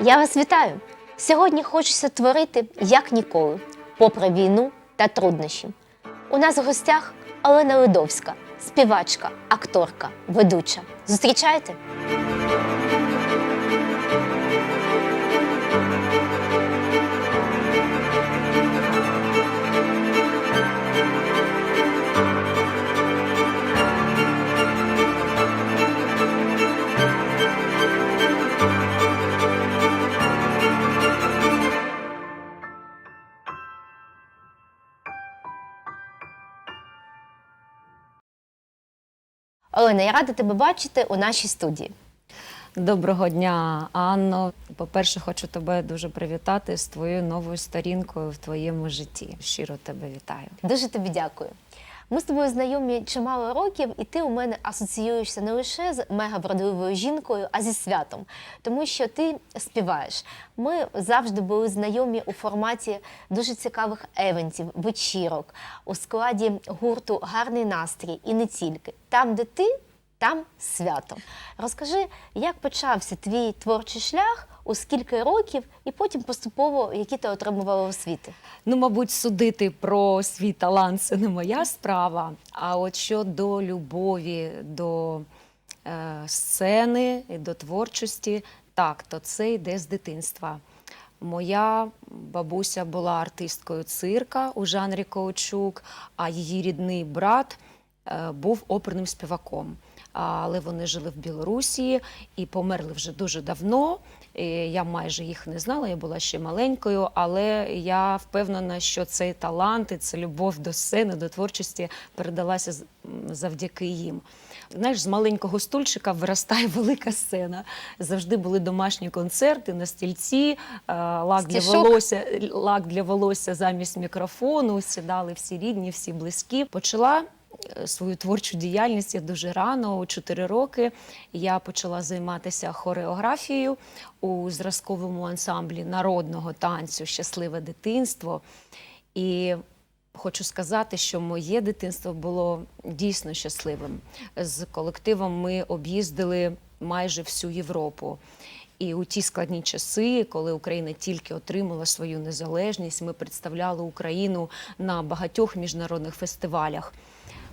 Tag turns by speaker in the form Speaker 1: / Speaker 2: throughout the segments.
Speaker 1: Я вас вітаю! Сьогодні хочеться творити як ніколи, попри війну та труднощі. У нас в гостях Олена Ледовська, співачка, акторка, ведуча. Зустрічайте! Олена, я рада тебе бачити у нашій студії.
Speaker 2: Доброго дня, Анно. По-перше, хочу тебе дуже привітати з твоєю новою сторінкою в твоєму житті. Щиро тебе вітаю.
Speaker 1: Дуже тобі дякую. Ми з тобою знайомі чимало років, і ти у мене асоціюєшся не лише з мегавродливою жінкою, а зі святом, тому що ти співаєш. Ми завжди були знайомі у форматі дуже цікавих евентів, вечірок, у складі гурту Гарний настрій і не тільки. Там, де ти, там свято. Розкажи, як почався твій творчий шлях, у скільки років, і потім поступово які ти отримувала освіти.
Speaker 2: Ну, мабуть, судити про свій талант це не моя справа. А от щодо любові до е, сцени до творчості, так, то це йде з дитинства. Моя бабуся була артисткою цирка у жанрі Коучук, а її рідний брат е, був оперним співаком. Але вони жили в Білорусі і померли вже дуже давно. Я майже їх не знала, я була ще маленькою, але я впевнена, що цей талант і ця любов до сцени, до творчості передалася завдяки їм. Знаєш, з маленького стульчика виростає велика сцена. Завжди були домашні концерти на стільці, е, лак для волосся, лак для волосся замість мікрофону. Сідали всі рідні, всі близькі. Почала свою творчу діяльність я дуже рано, у 4 роки. Я почала займатися хореографією у зразковому ансамблі народного танцю Щасливе дитинство. І хочу сказати, що моє дитинство було дійсно щасливим. З колективом ми об'їздили майже всю Європу. І у ті складні часи, коли Україна тільки отримала свою незалежність, ми представляли Україну на багатьох міжнародних фестивалях.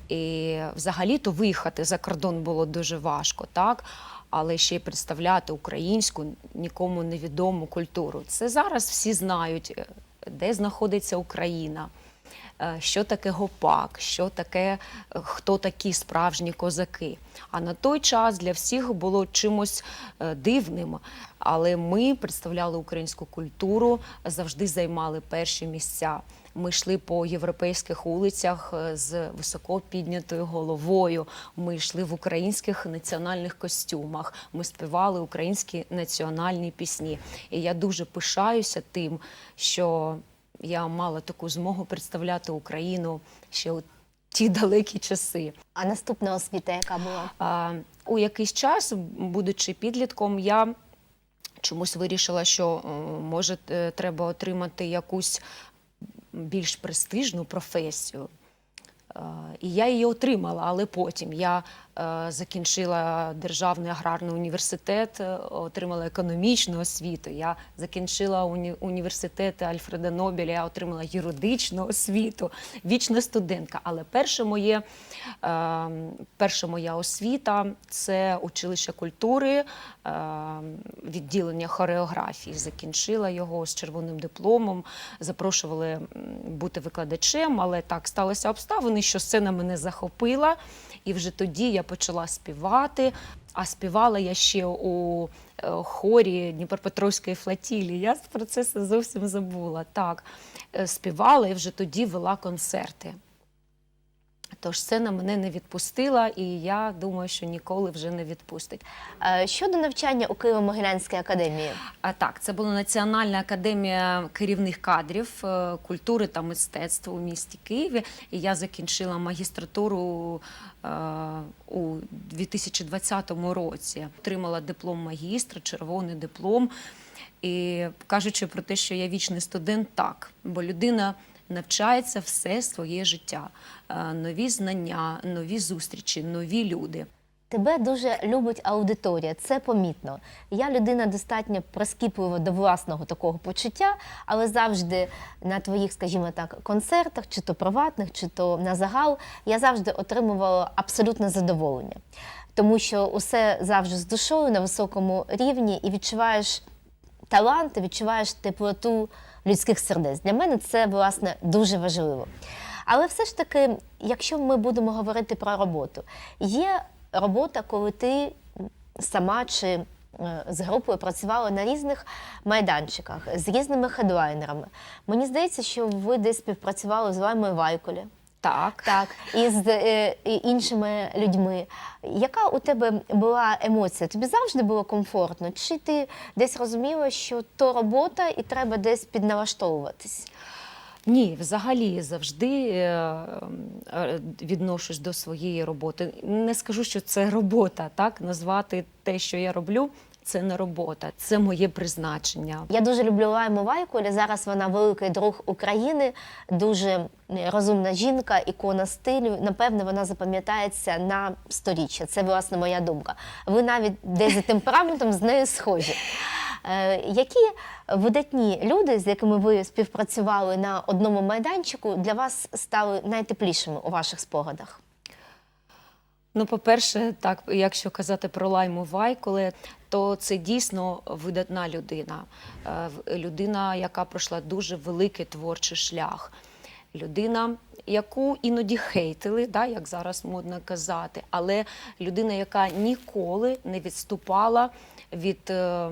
Speaker 2: І взагалі-то виїхати за кордон було дуже важко, так? Але ще й представляти українську нікому невідому культуру. Це зараз всі знають, е, де знаходиться Україна, е, що таке гопак, що таке, е, хто такі справжні козаки. А на той час для всіх було чимось дивним. Але ми представляли українську культуру, завжди займали перші місця. Ми йшли по європейських вулицях е, з високо піднятою головою. Ми йшли в українських національних костюмах. Ми співали українські національні пісні. І я дуже пишаюся тим, що я мала таку змогу представляти Україну ще у ті далекі часи.
Speaker 1: А наступна освіта, яка була?
Speaker 2: А, у якийсь час, будучи підлітком, я чомусь вирішила, що е, може е, треба отримати якусь більш престижну професію. Е, І я її отримала, але потім я закінчила Державний аграрний університет, е, отримала економічну освіту. Я закінчила уні- університет Альфреда Нобеля, я отримала юридичну освіту, вічна студентка. Але перше моє, е, перша моя освіта це училище культури, е, відділення хореографії. Закінчила його з червоним дипломом. Запрошували бути викладачем, але так сталося обставини, що сцена мене захопила, і вже тоді я почала співати. А співала я ще у е, хорі Дніпропетровської флотілії. Я про це зовсім забула. Так, е, співала і вже тоді вела концерти. Тож сцена мене не відпустила, і я думаю, що ніколи вже не відпустить.
Speaker 1: Е, Щодо навчання у Києво-Могилянській академії,
Speaker 2: А так, це була Національна академія керівних кадрів е, культури та мистецтва у місті Києві. І я закінчила магістратуру е, у 2020 році. Отримала диплом магістра, червоний диплом. І кажучи про те, що я вічний студент, так, бо людина навчається все своє життя. Е, Нові знання, нові зустрічі, нові люди.
Speaker 1: тебе дуже любить аудиторія, це помітно. Я людина достатньо прискіплива до власного такого почуття, але завжди на твоїх, скажімо так, концертах, чи то приватних, чи то на загал, я завжди отримувала абсолютне задоволення. Тому що усе завжди з душою на високому рівні і відчуваєш талант, відчуваєш теплоту людських сердець. Для мене це власне дуже важливо. Але все ж таки, якщо ми будемо говорити про роботу, є робота, коли ти сама чи е, з групою працювала на різних майданчиках з різними хедлайнерами. Мені здається, що ви десь співпрацювали з Лаймою Вайколі.
Speaker 2: Так.
Speaker 1: Так, і з е, іншими людьми. Яка у тебе була емоція? Тобі завжди було комфортно? Чи ти десь розуміла, що то робота і треба десь підналаштовуватись?
Speaker 2: Ні, взагалі завжди е, е, відношусь до своєї роботи. Не скажу, що це робота, так назвати те, що я роблю, це не робота, це моє призначення.
Speaker 1: Я дуже люблю Лайму Вайколі. Зараз вона великий друг України, дуже розумна жінка, ікона стилю. Напевне, вона запам'ятається на сторіччя. Це власне моя думка. Ви навіть десь за темпераментом з нею схожі. Е, Які видатні люди, з якими ви співпрацювали на одному майданчику, для вас стали найтеплішими у ваших спогадах?
Speaker 2: Ну, по-перше, так, якщо казати про Лайму Вайколе, то це дійсно видатна людина. Е, Людина, яка пройшла дуже великий творчий шлях. Людина, яку іноді хейтили, да, як зараз модно казати, але людина, яка ніколи не відступала від е,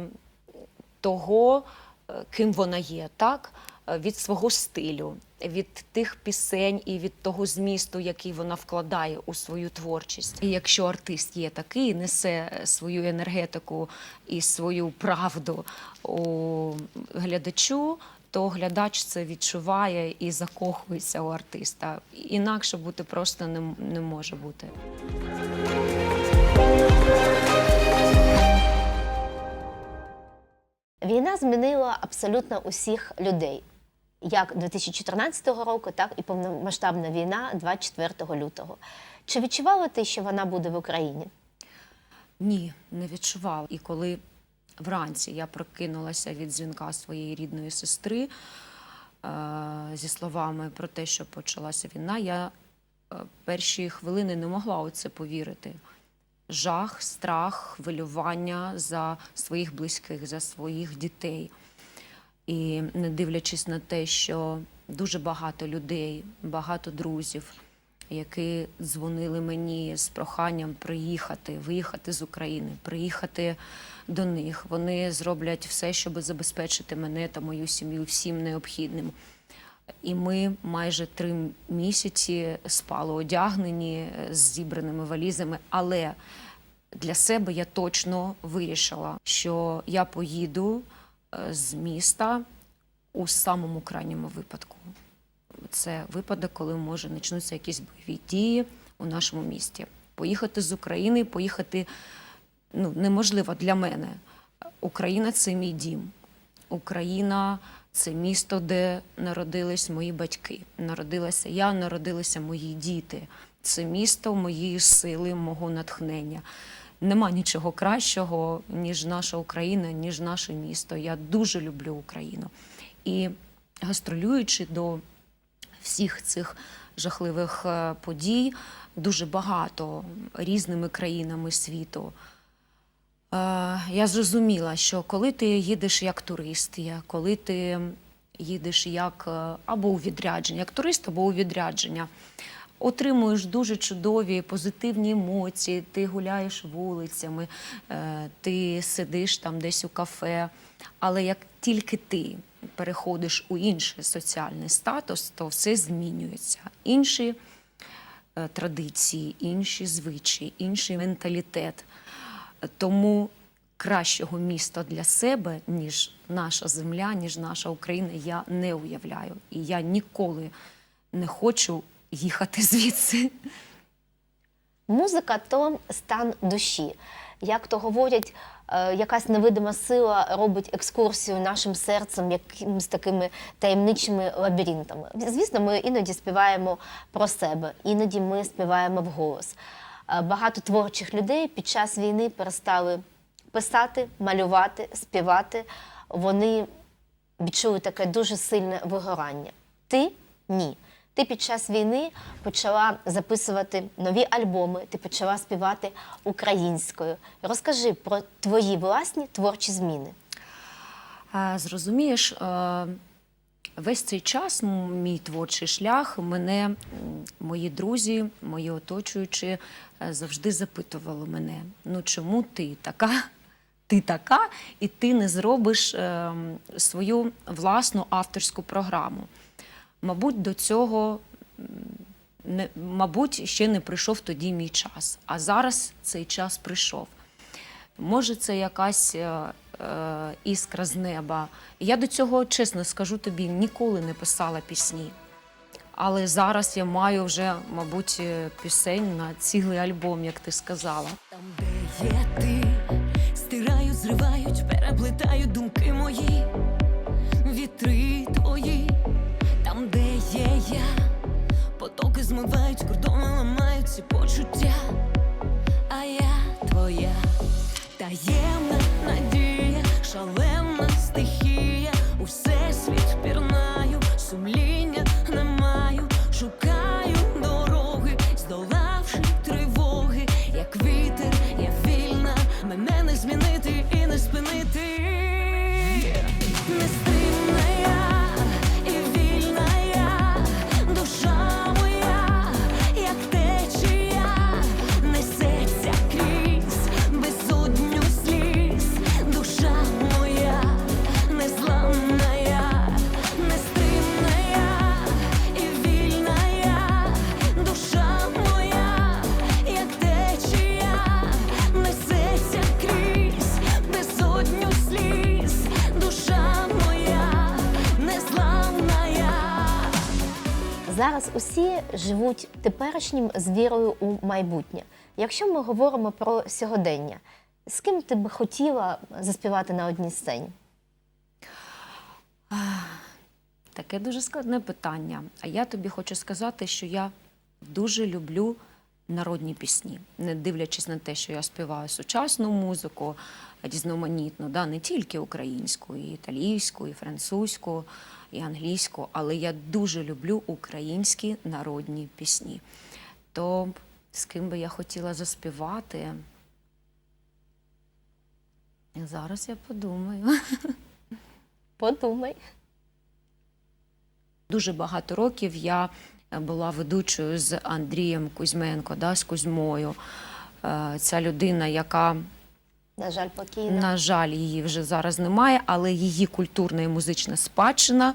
Speaker 2: того, е, ким вона є, так? Е, від свого стилю, від тих пісень і від того змісту, який вона вкладає у свою творчість. І якщо артист є такий, несе свою енергетику і свою правду у глядачу, то глядач це відчуває і закохується у артиста. Інакше бути просто не, не може бути.
Speaker 1: Війна змінила абсолютно усіх людей, як 2014 року, так і повномасштабна війна 24 лютого. Чи відчували ти, що вона буде в Україні?
Speaker 2: Ні, не відчувала. І коли вранці я прокинулася від дзвінка своєї рідної сестри е, зі словами про те, що почалася війна, я е, перші хвилини не могла у це повірити. Жах, страх, хвилювання за своїх близьких, за своїх дітей. І не дивлячись на те, що дуже багато людей, багато друзів, які дзвонили мені з проханням приїхати, виїхати з України, приїхати до них. Вони зроблять все, щоб забезпечити мене та мою сім'ю всім необхідним. І ми майже три місяці спали одягнені з зібраними валізами. Але для себе я точно вирішила, що я поїду з міста у самому крайньому випадку. Це випадок, коли може почнуться якісь бойові дії у нашому місті. Поїхати з України, поїхати ну, неможливо для мене. Україна це мій дім. Україна це місто, де народились мої батьки. Народилася я, народилися мої діти. Це місто моєї сили, мого натхнення. Нема нічого кращого, ніж наша Україна, ніж наше місто. Я дуже люблю Україну. І гастролюючи до всіх цих жахливих е, подій, дуже багато різними країнами світу. Е, Я зрозуміла, що коли ти їдеш як турист, коли ти їдеш як е, або у відрядження, як турист, або у відрядження, отримуєш дуже чудові позитивні емоції, ти гуляєш вулицями, е, ти сидиш там десь у кафе. Але як тільки ти переходиш у інший соціальний статус, то все змінюється. Інші е, традиції, інші звичаї, інший менталітет. Тому кращого міста для себе, ніж наша земля, ніж наша Україна, я не уявляю. І я ніколи не хочу їхати звідси.
Speaker 1: Музика то стан душі. Як то говорять, е, якась невидима сила робить екскурсію нашим серцем якимись такими таємничими лабіринтами. Звісно, ми іноді співаємо про себе, іноді ми співаємо вголос. Е, багато творчих людей під час війни перестали писати, малювати, співати. Вони відчули таке дуже сильне вигорання. Ти ні. Ти під час війни почала записувати нові альбоми, ти почала співати українською. Розкажи про твої власні творчі зміни.
Speaker 2: Зрозумієш, е, весь цей час, мій творчий шлях, мене мої друзі, мої оточуючі е, завжди запитували мене: ну чому ти така? Ти така, і ти не зробиш е, свою власну авторську програму. Мабуть, до цього не, мабуть, ще не прийшов тоді мій час. А зараз цей час прийшов. Може, це якась е, е, іскра з неба. Я до цього, чесно скажу тобі, ніколи не писала пісні. Але зараз я маю вже, мабуть, е, пісень на цілий альбом, як ти сказала.
Speaker 3: Там, де є ти, стирають, зривають, переплетають думки мої,
Speaker 1: Зараз усі живуть теперішнім з вірою у майбутнє. Якщо ми говоримо про сьогодення, з ким ти б хотіла заспівати на одній сцені?
Speaker 2: Таке дуже складне питання. А я тобі хочу сказати, що я дуже люблю народні пісні, не дивлячись на те, що я співаю сучасну музику, різноманітну, да, не тільки українську, і італійську, і французьку, і англійську, але я дуже люблю українські народні пісні. То з ким би я хотіла заспівати? Зараз я подумаю.
Speaker 1: Подумай.
Speaker 2: Дуже багато років я була ведучою з Андрієм Кузьменко, да, з Кузьмою. Е, Ця людина, яка,
Speaker 1: На жаль, покійна.
Speaker 2: на жаль, її вже зараз немає, але її культурна і музична спадщина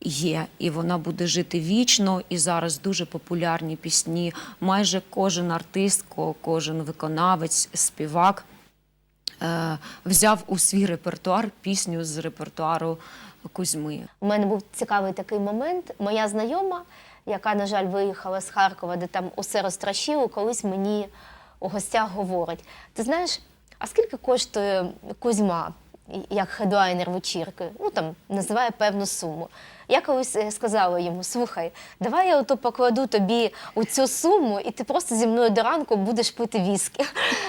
Speaker 2: є, і вона буде жити вічно. І зараз дуже популярні пісні. Майже кожен артист, кожен виконавець, співак е, взяв у свій репертуар пісню з репертуару Кузьми.
Speaker 1: У мене був цікавий такий момент. Моя знайома, яка, на жаль, виїхала з Харкова, де там усе розтращило, колись мені у гостях говорить: ти знаєш, а скільки коштує Кузьма як хедлайнер вечірки? Ну там називає певну суму. Я колись е, сказала йому: слухай, давай я ото покладу тобі у цю суму, і ти просто зі мною до ранку будеш пити віскі.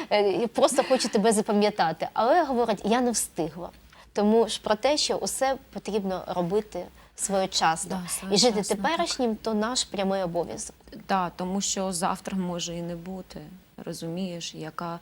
Speaker 1: Е, Я просто хочу тебе запам'ятати. Але говорить, я не встигла. Тому ж про те, що усе потрібно робити своєчасно.
Speaker 2: Да,
Speaker 1: і жити
Speaker 2: своєчасно,
Speaker 1: теперішнім то наш прямий обов'язок.
Speaker 2: Так, тому що завтра може і не бути. Розумієш, яка,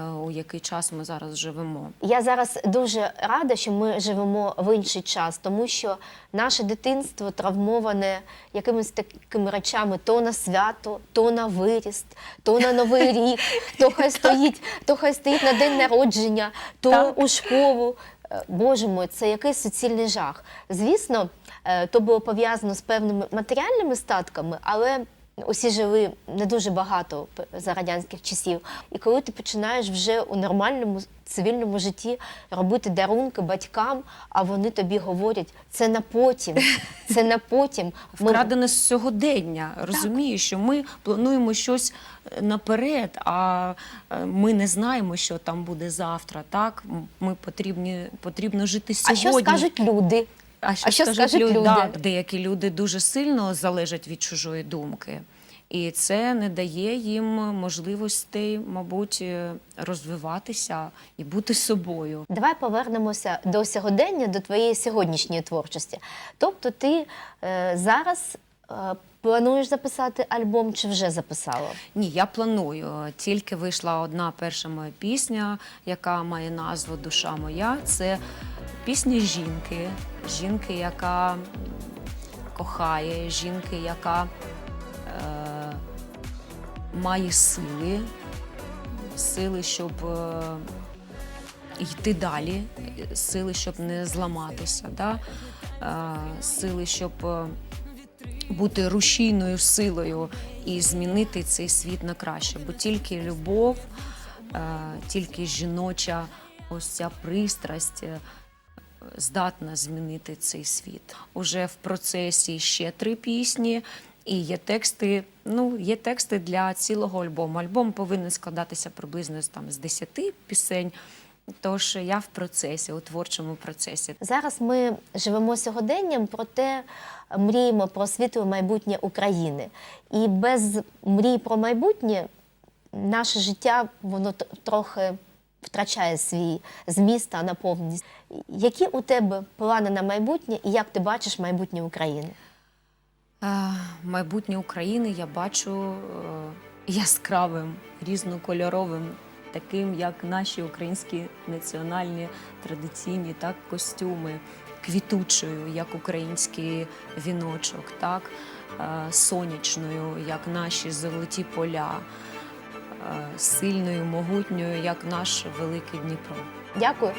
Speaker 2: у який час ми зараз живемо.
Speaker 1: Я зараз дуже рада, що ми живемо в інший час, тому що наше дитинство травмоване якимись такими речами то на свято, то на виріст, то на новий рік, то хай стоїть, то хай стоїть на день народження, то
Speaker 2: Так.
Speaker 1: у школу. Е, Боже мой, це якийсь суцільний жах. Звісно, е, то було пов'язано з певними матеріальними статками, але усі жили не дуже багато за радянських часів. І коли ти починаєш вже у нормальному цивільному житті робити дарунки батькам, а вони тобі говорять, це на потім, це на потім. Ми-
Speaker 2: Вкрадене з сьогодення. Розумієш, що ми плануємо щось е, наперед, а е, ми не знаємо, що там буде завтра. Так, ми потрібні, потрібно жити
Speaker 1: а
Speaker 2: сьогодні.
Speaker 1: що скажуть люди?
Speaker 2: А що,
Speaker 1: А що
Speaker 2: скажуть
Speaker 1: скажуть
Speaker 2: люди?
Speaker 1: люди?
Speaker 2: Так, деякі люди дуже сильно залежать від чужої думки. І це не дає їм можливостей, мабуть, е, розвиватися і бути собою.
Speaker 1: Давай повернемося до сьогодення, до твоєї сьогоднішньої творчості. Тобто, ти е, зараз е, плануєш записати альбом чи вже записала?
Speaker 2: Ні, я планую. Тільки вийшла одна перша моя пісня, яка має назву Душа моя. Це пісня жінки, жінки, яка кохає, жінки, яка е, має сили, сили, щоб е, йти далі, сили, щоб не зламатися, да? е, сили, щоб. е, бути рушійною силою і змінити цей світ на краще. Бо тільки любов, е, тільки жіноча ось ця пристрасть е, здатна змінити цей світ. Уже в процесі ще три пісні. І є тексти, ну є тексти для цілого альбому. Альбом повинен складатися приблизно там з 10 пісень. Тож я в процесі, у творчому процесі.
Speaker 1: Зараз ми живемо сьогоденням, проте мріємо про світле майбутнє України. І без мрій про майбутнє наше життя воно трохи втрачає свій зміст та наповненість. Які у тебе плани на майбутнє і як ти бачиш майбутнє України?
Speaker 2: Майбутнє України я бачу е, яскравим, різнокольоровим, таким, як наші українські національні традиційні так, костюми, квітучою, як український віночок, так, е, сонячною, як наші золоті поля, сильною, могутньою, як наш великий Дніпро.
Speaker 1: Дякую.